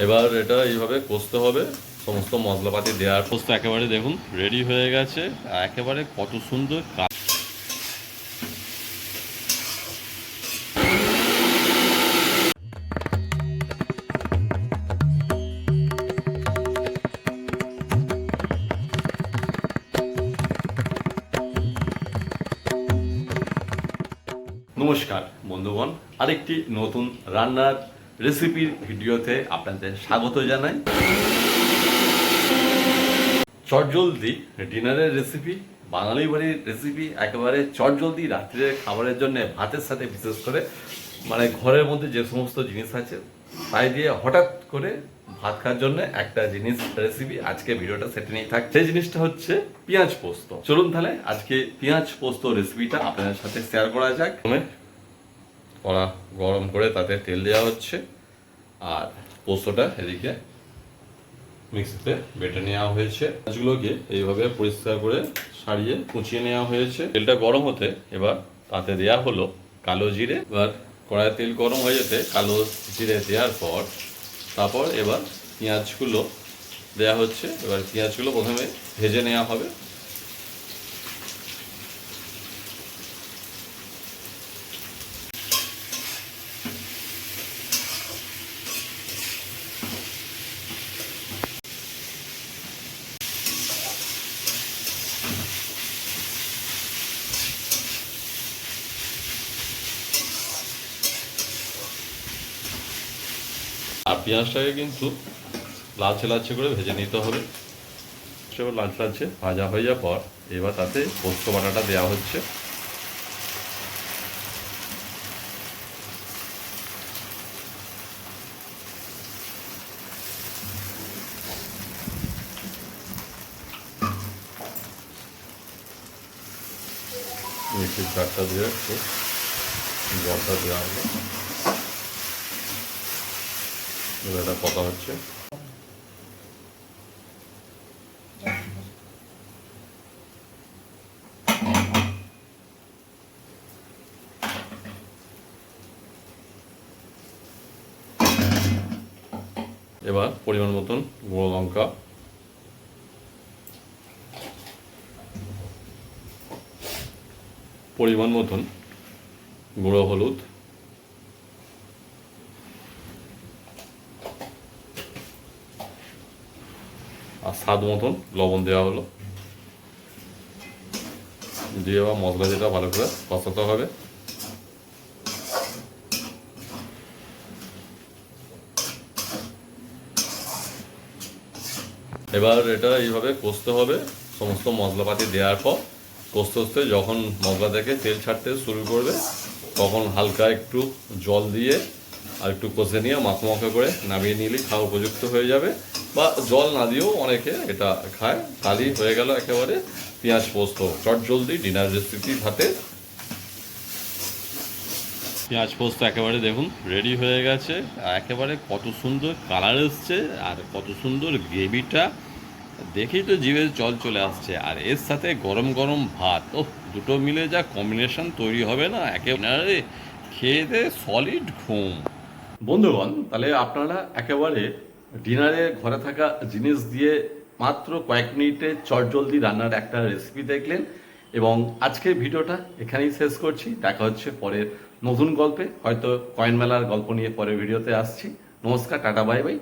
এবার এটা এইভাবে কষতে হবে। সমস্ত মশলাপাতি দেওয়ার পোস্ত একেবারে দেখুন রেডি হয়ে গেছে। একেবারে কত সুন্দর কা- নমস্কার বন্ধুগণ আরেকটি নতুন রান্নার রেসিপির ভিডিওতে আপনাদের স্বাগত জানাই। চটজলদি ডিনারের রেসিপি, বাঙালি বাড়ির রেসিপি, একেবারে চটজলদি রাত্রের খাবারের জন্য ভাতের সাথে বিশেষ করে মানে ঘরের মধ্যে যে সমস্ত জিনিস আছে, তাই দিয়ে হঠাৎ করে ভাত খাওয়ার জন্য একটা জিনিস, রেসিপি আজকে ভিডিওটা সেটা নিয়ে থাক। সেই জিনিসটা হচ্ছে পেঁয়াজ পোস্ত। চলুন তাহলে আজকে পেঁয়াজ পোস্ত রেসিপিটা আপনাদের সাথে শেয়ার করা যাক। কড়া গরম করে তাতে তেল দেওয়া হচ্ছে। আর পোস্তটা এদিকে মিক্সিতে বেটে নেওয়া হয়েছে। মাছগুলোকে এইভাবে পরিষ্কার করে সারিয়ে কুচিয়ে নেওয়া হয়েছে। তেলটা গরম হতে এবার তাতে দেওয়া হলো কালো জিরে। এবার কড়াই তেল গরম হয়ে যেতে কালো জিরে দেওয়ার পর তারপর এবার পেঁয়াজগুলো দেওয়া হচ্ছে। এবার পেঁয়াজগুলো প্রথমে ভেজে নেওয়া হবে। আর পেঁয়াজটাকে কিন্তু লালচে লালচে করে ভেজে নিতে হবে। সেবার লালচে ভাজা হয়ে যাওয়ার পর এবার তাতে পোস্ত বাটাটা দেওয়া হচ্ছে। জলটা দেওয়া এবার এটা কথা হচ্ছে। এবার পরিমাণ মতন গুঁড়ো লঙ্কা। পরিমাণ মতন গুঁড়ো হলুদ। আর স্বাদ মতন লবণ দেওয়া হলো। দিয়ে এবার মশলা যেটা ভালো করে কষাতে হবে। এবার এটা এইভাবে কষতে হবে সমস্ত মশলাপাতি দেওয়ার পর। কষতে কষতে যখন মশলা থেকে তেল ছাড়তে শুরু করবে, তখন হালকা একটু জল দিয়ে আর একটু কষে নিয়ে মাখো মাখো করে নামিয়ে নিলে খাওয়া উপযুক্ত হয়ে যাবে। বা জল না দিয়েও অনেকে এটা খায়। তাহলেই হয়ে গেল একেবারে পেঁয়াজ পোস্ত। চট জলদি ডিনার রেসিপি ভাতে। পেঁয়াজ পোস্ত একেবারে দেখুন রেডি হয়ে গেছে। একেবারে কত সুন্দর কালার এসছে আর কত সুন্দর গ্রেভিটা। দেখেই তো জিভে জল চলে আসছে। আর এর সাথে গরম গরম ভাত। ও দুটো মিলে যা কম্বিনেশন তৈরি হবে না? একেবারে খেয়ে দে সলিড ঘুম। বন্ধুগণ, তাহলে আপনারা একেবারে ডিনারে ঘরে থাকা জিনিস দিয়ে মাত্র কয়েক মিনিটে চটজলদি রান্নার একটা রেসিপি দেখলেন এবং আজকের ভিডিওটা এখানেই শেষ করছি। দেখা হচ্ছে পরের নতুন গল্পে। হয়তো কয়েন মেলার গল্প নিয়ে পরের ভিডিওতে আসছি। নমস্কার, টাটা, বাই বাই।